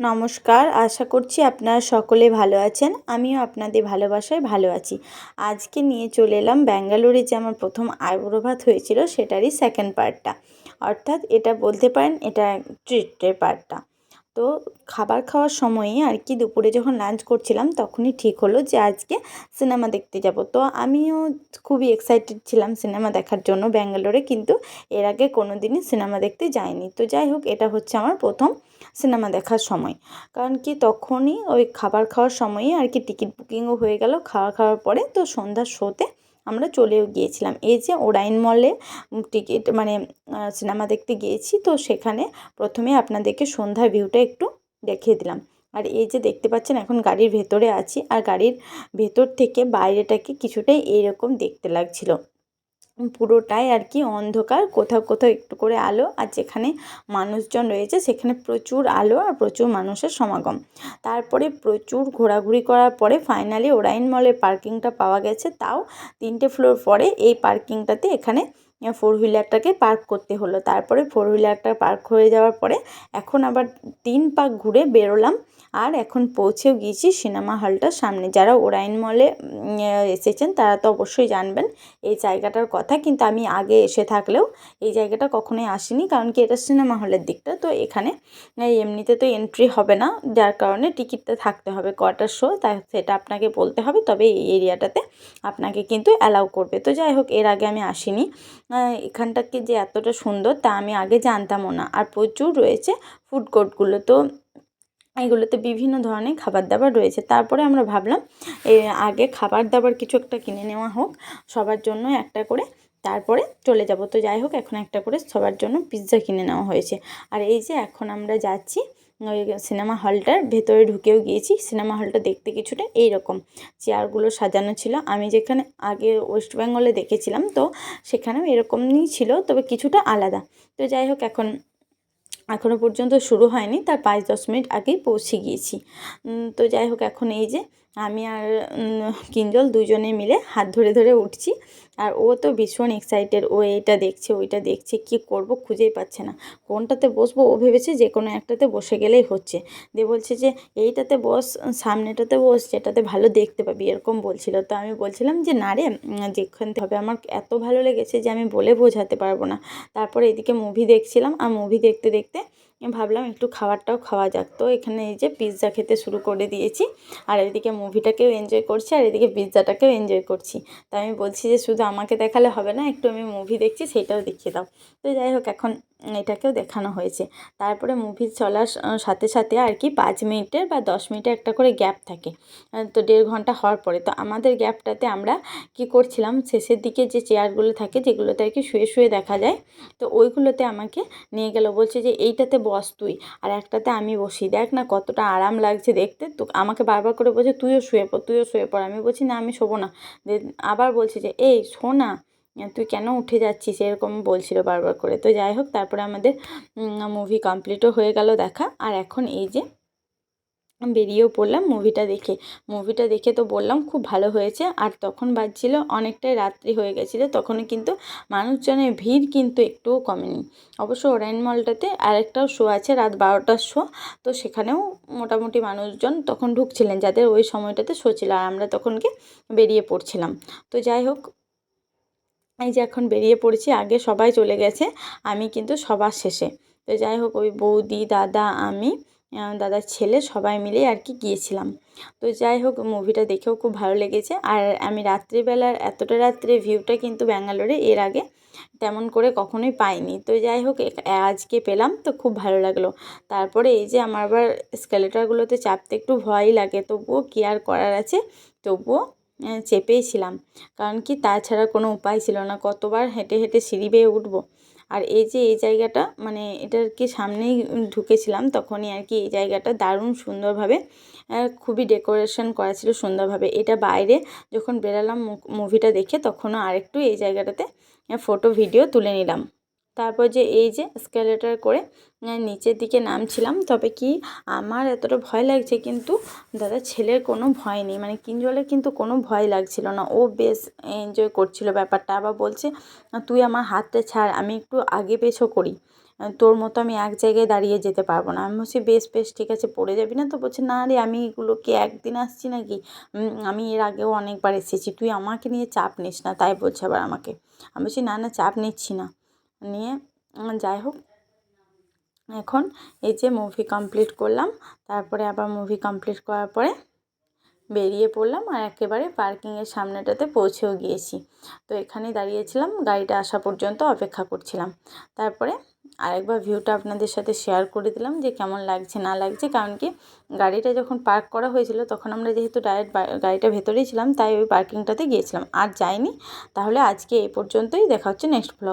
নমস্কার, আশা করছি আপনারা সকলে ভালো আছেন। আমিও আপনাদের ভালোবাসায় ভালো আছি। আজকে নিয়ে চলে এলাম ব্যাঙ্গালোরে যে আমার প্রথম আইবুড়ো ভাত হয়েছিল, সেটারই সেকেন্ড পার্টটা অর্থাৎ এটা বলতে পারেন এটা ট্রিটের পার্টটা তো খাবার খাওয়ার সময়ে আর কি দুপুরে যখন লাঞ্চ করছিলাম, তখনই ঠিক হলো যে আজকে সিনেমা দেখতে যাব। তো আমিও খুবই এক্সাইটেড ছিলাম সিনেমা দেখার জন্য ব্যাঙ্গালোরে, কিন্তু এর আগে কোনো দিনই সিনেমা দেখতে যাইনি। তো যাই হোক, এটা হচ্ছে আমার প্রথম সিনেমা দেখার সময়। কারণ কি তখনই ওই খাবার খাওয়ার সময়ই আর কি টিকিট বুকিংও হয়ে গেল। খাওয়া খাওয়ার পরে তো সন্ধ্যার শোতে আমরা চলেও গিয়েছিলাম। এই যে ওরাইন মলে টিকিট মানে সিনেমা দেখতে গিয়েছি, তো সেখানে প্রথমে আপনাদেরকে সন্ধ্যার ভিউটা একটু দেখিয়ে দিলাম। আর এই যে দেখতে পাচ্ছেন, এখন গাড়ির ভেতরে আছি, আর গাড়ির ভেতর থেকে বাইরেটাকে কিছুটাই এইরকম দেখতে লাগছিল। পুরোটাই আর কি অন্ধকার, কোথাও কোথাও একটু করে আলো আর যেখানে মানুষজন রয়েছে সেখানে প্রচুর আলো আর প্রচুর মানুষের সমাগম। তারপরে প্রচুর ঘোরাঘুরি করার পরে ফাইনালি ওরাইন মলের পার্কিংটা পাওয়া গেছে। তাও তিনটে ফ্লোর পরে এই পার্কিংটাতে এখানে ফোর হুইলারটাকে পার্ক করতে হলো। তারপরে ফোর হুইলারটা পার্ক হয়ে যাওয়ার পরে এখন আবার তিন পাক ঘুরে বেরোলাম আর এখন পৌঁছেও গিয়েছি সিনেমা হলটার সামনে। যারা ওরাইন মলে এসেছেন তারা তো অবশ্যই জানবেন এই জায়গাটার কথা। কিন্তু আমি আগে এসে থাকলেও এই জায়গাটা কখনোই আসিনি কারণ কি এটা সিনেমা হলের দিকটা। তো এখানে এমনিতে তো এন্ট্রি হবে না। যার কারণে টিকিটটা থাকতে হবে কটার শো তা সেটা আপনাকে বলতে হবে। তবে এই এরিয়াটাতে আপনাকে কিন্তু অ্যালাউ করবে। তো যাই হোক, এর আগে আমি আসিনি। এখানটাকে যে এতটা সুন্দর তা আমি আগে জানতামও না। আর প্রচুর রয়েছে ফুড কোর্টগুলো তো এগুলোতে বিভিন্ন ধরনের খাবার দাবার রয়েছে। তারপরে আমরা ভাবলাম আগে খাবার দাবার কিছু একটা কিনে নেওয়া হোক সবার জন্য একটা করে। তারপরে চলে যাব। তো যাই হোক, এখন একটা করে সবার জন্য পিৎজা কিনে নেওয়া হয়েছে। আর এই যে এখন আমরা যাচ্ছি ওই সিনেমা হলটার ভেতরে ঢুকেও গিয়েছি। সিনেমা হলটা দেখতে কিছুটা এইরকম। চেয়ারগুলো সাজানো ছিল। আমি যেখানে আগে ওয়েস্ট বেঙ্গলে দেখেছিলাম, তো সেখানেও এরকমই ছিল, তবে কিছুটা আলাদা। তো যাই হোক, এখন এখনও পর্যন্ত শুরু হয়নি। তার পাঁচ দশ মিনিট আগেই পৌঁছে গিয়েছি। তো যাই হোক, এখন এই যে আমি আর কিঞ্জল দুজনে মিলে হাত ধরে ধরে উঠছি। আর ও তো ভীষণ এক্সাইটেড ও এইটা দেখছে, ওইটা দেখছে, কি করব খুঁজেই পাচ্ছে না। কোনটাতে বসবো ও ভেবেছে যে কোনো একটাতে বসে গেলেই হচ্ছে। দিয়ে বলছে যে, এইটাতে বস, সামনেটাতে বস, যেটাতে ভালো দেখতে পাবি, এরকম বলছিল। তো আমি বলছিলাম যে, না রে, যেখান থেকে আমার এত ভালো লেগেছে যে আমি বলে বোঝাতে পারব না। তারপরে এদিকে মুভি দেখছিলাম, আর মুভি দেখতে দেখতে ভাবলাম একটু খাবারটাও খাওয়া যাক। তো এখানে এই যে পিৎজা খেতে শুরু করে দিয়েছি। আর এদিকে মুভিটাকেও এনজয় করছি আর এদিকে পিৎজাটাকেও এনজয় করছি। তো আমি বলছি যে, শুধু আমাকে দেখালে হবে না, একটু আমি মুভি দেখছি, সেটাও দেখিয়ে দাও। তো যাই হোক, এখন এটাকেও দেখানো হয়েছে। তারপরে মুভি চলার সাথে সাথে আর কি পাঁচ মিনিটের বা দশ মিনিটের একটা করে গ্যাপ থাকে। তো দেড় ঘণ্টা হওয়ার পরে তো আমাদের গ্যাপটাতে আমরা কি করছিলাম? শেষের দিকে যে চেয়ারগুলো থাকে যেগুলোতে আর কি শুয়ে শুয়ে দেখা যায়, তো ওইগুলোতে আমাকে নিয়ে গেল। বলছে যে, এইটাতে বস তুই, আর একটাতে আমি বসি। দেখ না কতটা আরাম লাগছে দেখতে। তো আমাকে বারবার করে বলছে, তুইও শুয়ে পড়, তুইও শুয়ে পড়। আমি বলছি, না, আমি শোবো না। আবার বলছে যে, এই শো না তুই কেন উঠে যাচ্ছিস? এরকম বলছিল বারবার করে। তো যাই হোক, তারপরে আমাদের মুভি কমপ্লিটও হয়ে গেল দেখা। আর এখন এই যে বেরিয়েও পড়লাম মুভিটা দেখে। মুভিটা দেখে তো বললাম খুব ভালো হয়েছে। আর তখন বাজছিল অনেকটাই রাত্রি হয়ে গেছিল, তখনও কিন্তু মানুষজনের ভিড় কিন্তু একটুও কমেনি। অবশ্য ওরাইন মলটাতে আরেকটাও শো আছে, রাত বারোটার শো তো সেখানেও মোটামুটি মানুষজন তখন ঢুকছিলেন, যাদের ওই সময়টাতে শো ছিল। আর আমরা তখনকে বেরিয়ে পড়ছিলাম। তো যাই হোক এই যে এখন বেরিয়ে পড়েছি, আগে সবাই চলে গেছে, আমি কিন্তু সবার শেষে। তো যাই হোক, ওই বৌদি, দাদা, আমি দাদার ছেলে সবাই মিলে আর কি গিয়েছিলাম। তো যাই হোক, মুভিটা দেখেও খুব ভালো লেগেছে। আর আমি রাত্রিবেলার এতটা রাত্রে ভিউটা কিন্তু ব্যাঙ্গালোরে এর আগে তেমন করে কখনোই পাইনি। তো যাই হোক আজকে পেলাম, তো খুব ভালো লাগল। তারপরে এই যে আমার আবার স্কেলেটারগুলোতে চাপতে একটু ভয়ই লাগে, তবুও কি আর করার আছে? তবুও চেপেইছিলাম। কারণ কি তাছাড়া কোনো উপায় ছিল না। কতবার হেঁটে হেঁটে সিঁড়ি বেয়ে উঠবো। আর এই যে এই জায়গাটা মানে এটার কি সামনেই ঢুকেছিলাম, তখনই আর কি এই জায়গাটা দারুণ সুন্দরভাবে খুবই ডেকোরেশন করা ছিল সুন্দরভাবে। এটা বাইরে যখন বেরালাম মুভিটা দেখে, তখনও আরেকটু এই জায়গাটাতে ফটো, ভিডিও তুলে নিলাম। তারপর যে এই যে স্কেলেটার করে নিচের দিকে নামছিলাম। তবে কি আমার এতটা ভয় লাগছে কিন্তু দাদা ছেলের কোনো ভয় নেই। মানে কিঞ্জলের কিন্তু কোনো ভয় লাগছিল না। ও বেশ এনজয় করছিল ব্যাপারটা। আবার বলছে, তুই আমার হাতটা ছাড়, আমি একটু আগে পেছো করি। তোর মতো আমি এক জায়গায় দাঁড়িয়ে যেতে পারব না। আমি বলছি, বেশ বেশ, ঠিক আছে, পড়ে যাবি না তো? বলছে, না রে, আমি এগুলো কি একদিন আসছি নাকি? আমি এর আগেও অনেকবার এসেছি। তুই আমাকে নিয়ে চাপ নিস না। তাই বলছে আবার আমাকে। আমি বলছি, না না, চাপ নিচ্ছি না। নিয়ে যাই হোক। এখন এই যে মুভি কমপ্লিট করলাম, তারপরে আবার মুভি কমপ্লিট করার পরে বেরিয়ে পড়লাম আর একেবারে পার্কিংয়ের সামনেটাতে পৌঁছেও গিয়েছি। তো এখানে দাঁড়িয়েছিলাম, গাড়িটা আসা পর্যন্ত অপেক্ষা করছিলাম। তারপরে আরেকবার ভিউটা আপনাদের সাথে শেয়ার করে দিলাম যে কেমন লাগছে, না লাগছে, কারণ কি গাড়িটা যখন পার্ক করা হয়েছিল, তখন আমরা যেহেতু ডাইরেক্ট গাড়িটা ভেতরেই ছিলাম, তাই ওই পার্কিংটাতে গিয়েছিলাম। আর যাইনি, তাহলে আজকে এই পর্যন্তই, দেখা হচ্ছে নেক্সট ব্লগ